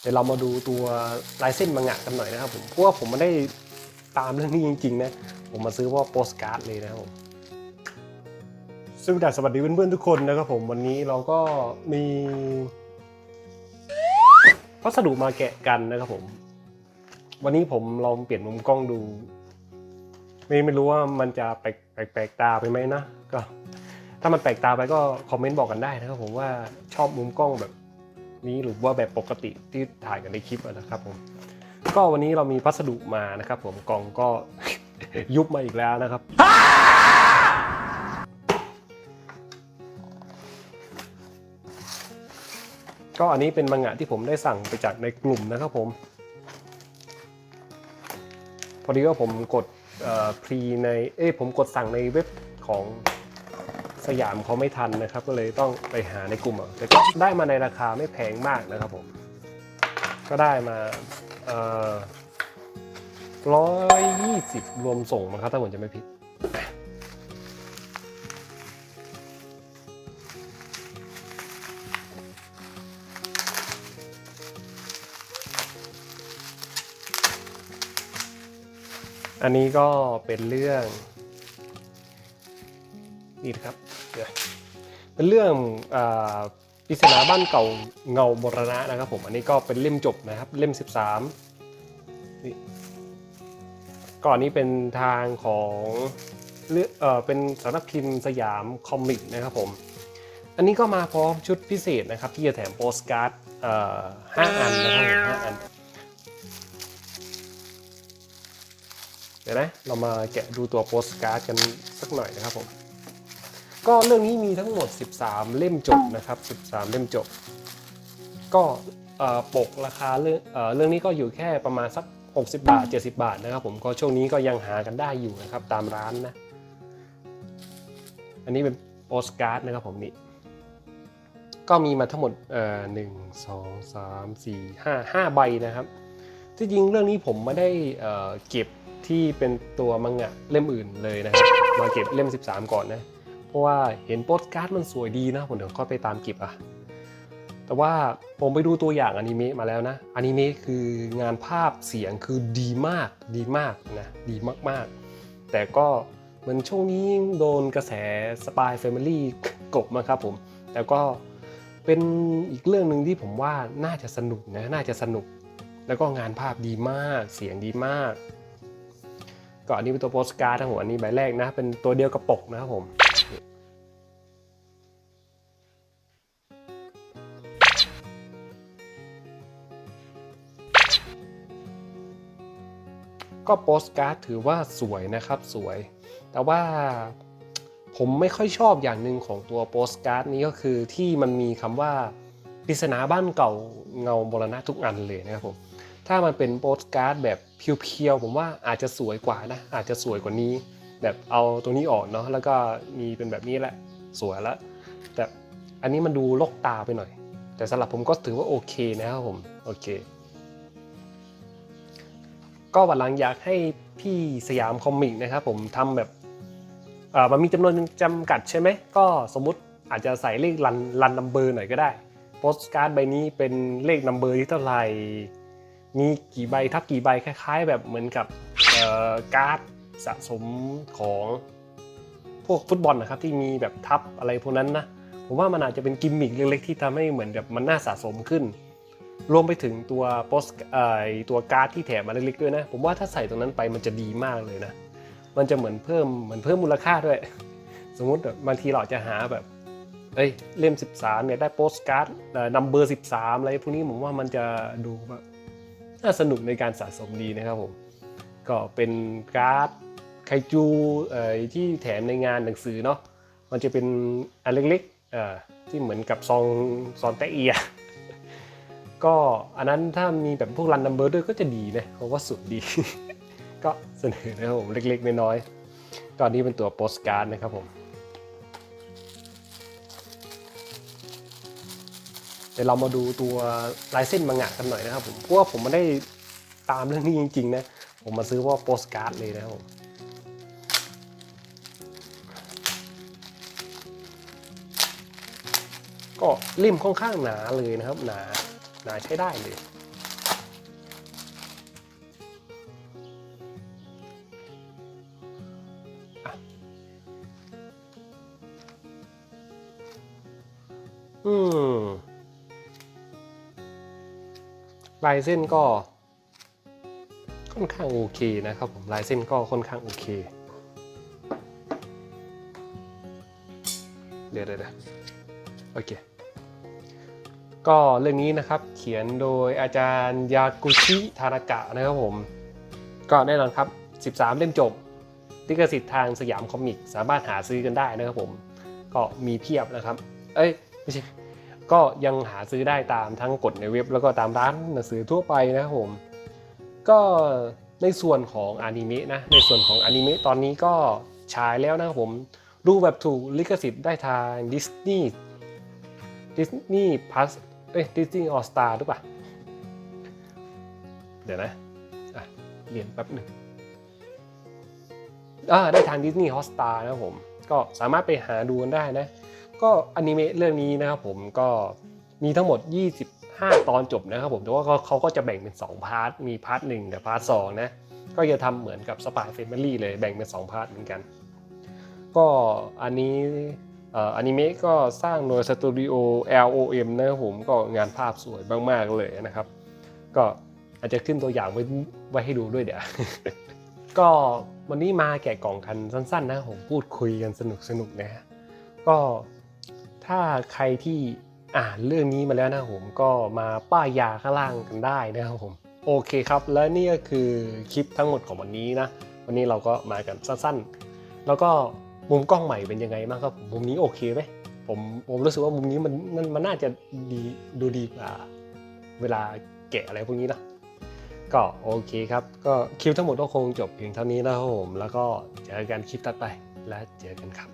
เดี๋ยวเรามาดูตัวลายเส้นมังงะกันหน่อยนะครับผมเพราะว่าผมไม่ได้ตามเรื่องนี้จริงๆนะผมมาซื้อว่าโปสการ์ดเลยนะครับผมซึ่งแต่สวัสดีเพื่อนๆทุกคนนะครับผมวันนี้เราก็มีพัสดุมาแกะกันนะครับผม วันนี้ผมลองเปลี่ยนมุมกล้องดู ไม่ไม่รู้ว่ามันจะแปลกแปลกตาไปไหมนะก็ ถ้ามันแปลกตาไปก็คอมเมนต์บอกกันได้นะครับผมว่าชอบมุมกล้องแบบ นี้หรือว่าแบบปกติที่ถ่ายกันในคลิปนะครับผมก็วันนี้เรามีพัสดุมานะครับ ผมกล่องก็ยุบมาอีกแล้วนะครับ ก็อันนี้เป็นมังงะที่ผมได้สั่งไปจากในกลุ่มนะครับผม พอดีว่าผมกดพรีในเอ้ผมกดสั่งในเว็บของ สยามเขาไม่ทันนะครับ ก็เลยต้องไปหาในกลุ่มเอาแต่ก็ได้มาในราคาไม่แพงมากนะครับผม ก็ได้มาร้อยยี่สิบรวมส่งมั้งครับถ้าผมจะไม่ผิด อันนี้ก็เป็นเรื่อง นี่นะครับเป็นเรื่องอปริศนาบ้านเก่าเงาบรณะนะครับผมอันนี้ก็เป็นเล่มจบนะครับเล่ม 13นี่ก่อนนี้เป็นทางของเอเอเป็นสำนักพิมพ์สยามคอมิกนะครับผมอันนี้ก็มาพร้อมชุดพิเศษนะครับ ที่จะแถมโปสการ์ดห้าอันนะครับห้าอันเดี๋ยวนะเรามาแกะดูตัวโปสการ์ดกันสักหน่อยนะครับผม ก็เรื่องนี้มีทั้งหมด 13 เล่มจบนะครับ 13 เล่มจบ ก็ปกราคาเรื่องเรื่องนี้ก็อยู่แค่ประมาณสัก 60 บาท 70 บาทนะครับผมก็ช่วงนี้ก็ยังหากันได้อยู่นะครับตามร้านนะ อันนี้เป็นโปสการ์ดนะครับผมนี่ก็มีมาทั้งหมดเอ่อหนึ่งสองสามสี่ห้าห้าใบนะครับ ที่จริงเรื่องนี้ผมไม่ได้เอ่อเก็บที่เป็นตัวมังงะเล่มอื่นเลยนะครับมาเก็บเล่ม 13 ก่อนนะ เพราะว่าเห็นโปสการ์ดมันสวยดีนะผมเดี๋ยวก็ไปตามเก็บอะแต่ว่าผมไปดูตัวอย่างอนิเมะมาแล้วนะอนิเมะคืองานภาพเสียงคือดีมากดีมากนะดีมากๆ แต่ก็เหมือนช่วงนี้โดนกระแสสปายแฟมิลี่กบมาครับผมแต่ก็เป็นอีกเรื่องหนึ่งที่ผมว่าน่าจะสนุกนะน่าจะสนุก แล้วก็งานภาพดีมากเสียงดีมากก็อันนี้เป็นตัวโปสการ์ดทั้งหมดอันนี้ใบแรกนะ เป็นตัวเดียวกับปกนะครับผม ก็โปสการ์ดถือว่าสวยนะครับสวย แต่ว่าผมไม่ค่อยชอบอย่างหนึ่งของตัวโปสการ์ดนี้ก็คือที่มันมีคำว่าปริศนาบ้านเก่าเงาบรณะทุกอันเลยนะครับผมถ้ามันเป็นโปสการ์ดแบบเพียวๆผมว่าอาจจะสวยกว่านะอาจจะสวยกว่านี้ แบบเอาตรงนี้ออกเนาะแล้วก็มีเป็นแบบนี้แหละสวยแล้วแต่อันนี้มันดูลกตาไปหน่อย แต่สำหรับผมก็ถือว่าโอเคนะครับผมโอเค ก็วันหลังอยากให้พี่สยามคอมิกนะครับผมทำแบบมันมีจำนวนจำกัดใช่ไหมก็สมมุติอาจจะใส่เลขรันรันนัมเบอร์หน่อยก็ได้โปสการ์ดใบนี้เป็นเลขนัมเบอร์ที่เท่าไหร่มีกี่ใบทับกี่ใบคล้าย ๆ แบบเหมือนกับการ์ดสะสมของพวกฟุตบอลนะครับที่มีแบบทับอะไรพวกนั้นนะผมว่ามันอาจจะเป็นกิมมิคเล็กๆที่ทำให้เหมือนแบบมันน่าสะสมขึ้น รวมไปถึงตัวโปสเอ่อตัวการ์ดที่แถมมาเล็กๆด้วยนะ ผมว่าถ้าใส่ตรงนั้นไปมันจะดีมากเลยนะ มันจะเหมือนเพิ่มเหมือนเพิ่มมูลค่าด้วย สมมติแบบบางทีเราจะหาแบบเอ้ยเล่ม 13เนี่ยได้โปสการ์ดนัมเบอร์ 13 อะไรพวกนี้ผมว่ามันจะดูแบบน่าสนุกในการสะสมดีนะครับผม ก็เป็นการ์ดไคจูที่แถมในงานหนังสือเนาะมันจะเป็นอันเล็กๆที่เหมือนกับซองซองแตะเอีย ก็อันนั้นถ้ามีแบบพวกรันนัมเบอร์ด้วยก็จะดีนะเพราะว่าสุดดี ก็เสนอนะครับผมเล็กๆน้อยๆก็อันนี้เป็นตัวโปสการ์ดนะครับผมเดี๋ยวเรามาดูตัวลายเส้นมังงะกันหน่อยนะครับผมเพราะว่าผมไม่ได้ตามเรื่องนี้จริงๆนะผมมาซื้อว่าโปสการ์ดเลยนะครับผมก็เล่มค่อนข้างหนาเลยนะครับหนา หนาใช้ได้เลยอืมลายเส้นก็ค่อนข้างโอเคนะครับผมลายเส้นก็ค่อนข้างโอเค เดี๋ยวเดี๋ยวเดี๋ยวโอเค ก็เรื่องนี้นะครับเขียนโดยอาจารย์ยากุชิทานากะนะครับผม ก็แน่นอนครับ 13 เล่มจบลิขสิทธิ์ทางสยามคอมิกสามารถหาซื้อกันได้นะครับผม ก็มีเพียบนะครับ เอ้ยไม่ใช่ก็ยังหาซื้อได้ตามทั้งกดในเว็บ แล้วก็ตามร้านหนังสือทั่วไปนะครับผม ก็ในส่วนของอนิเมะนะในส่วนของอนิเมะตอนนี้ก็ฉายแล้วนะครับผมดูแบบถูกลิขสิทธิ์ได้ทางดิสนีย์ดิสนีย์พัส เอ้ยดิสนีย์ออสตาหรือเปล่า เดี๋ยวนะอะเรียนแป๊บหนึ่งอ่าได้ทางดิสนีย์ฮอสตานะครับผม ก็สามารถไปหาดูกันได้นะ ก็อนิเมะเรื่องนี้นะครับผมก็มีทั้งหมด 25 ตอนจบนะครับผม แต่ว่าเขาเขาก็จะแบ่งเป็น 2 พาร์ท มีพาร์ทหนึ่งกับพาร์ทสองนะ ก็จะทำเหมือนกับสปายเฟมิลี่เลยแบ่งเป็น 2 พาร์ทเหมือนกัน ก็อันนี้ อนิเมะก็สร้างโดยสตูดิโอ LOM นะครับผมก็งานภาพสวยมากๆเลยนะครับ ก็อาจจะขึ้นตัวอย่างไว้ไว้ให้ดูด้วยเดี๋ยวก็วันนี้มาแกะกล่องกันสั้น ๆ นะผมพูดคุยกันสนุกๆนะฮะก็ถ้าใครที่อ่านเรื่องนี้มาแล้วนะผมก็มาป้ายยาข้างล่างกันได้นะครับผมโอเคครับ และนี่ก็คือคลิปทั้งหมดของวันนี้นะ วันนี้เราก็มากันสั้นๆ แล้วก็ มุมกล้องใหม่เป็นยังไงบ้างครับมุมนี้โอเคไหมผมผมรู้สึกว่ามุมนี้มันมันมันน่าจะดีดูดีกว่าเวลาแกะอะไรพวกนี้นะก็โอเคครับ ก็คลิปทั้งหมดก็คงจบเพียงเท่านี้นะครับผมแล้วก็เจอกันคลิปตัดไปและเจอกันครับ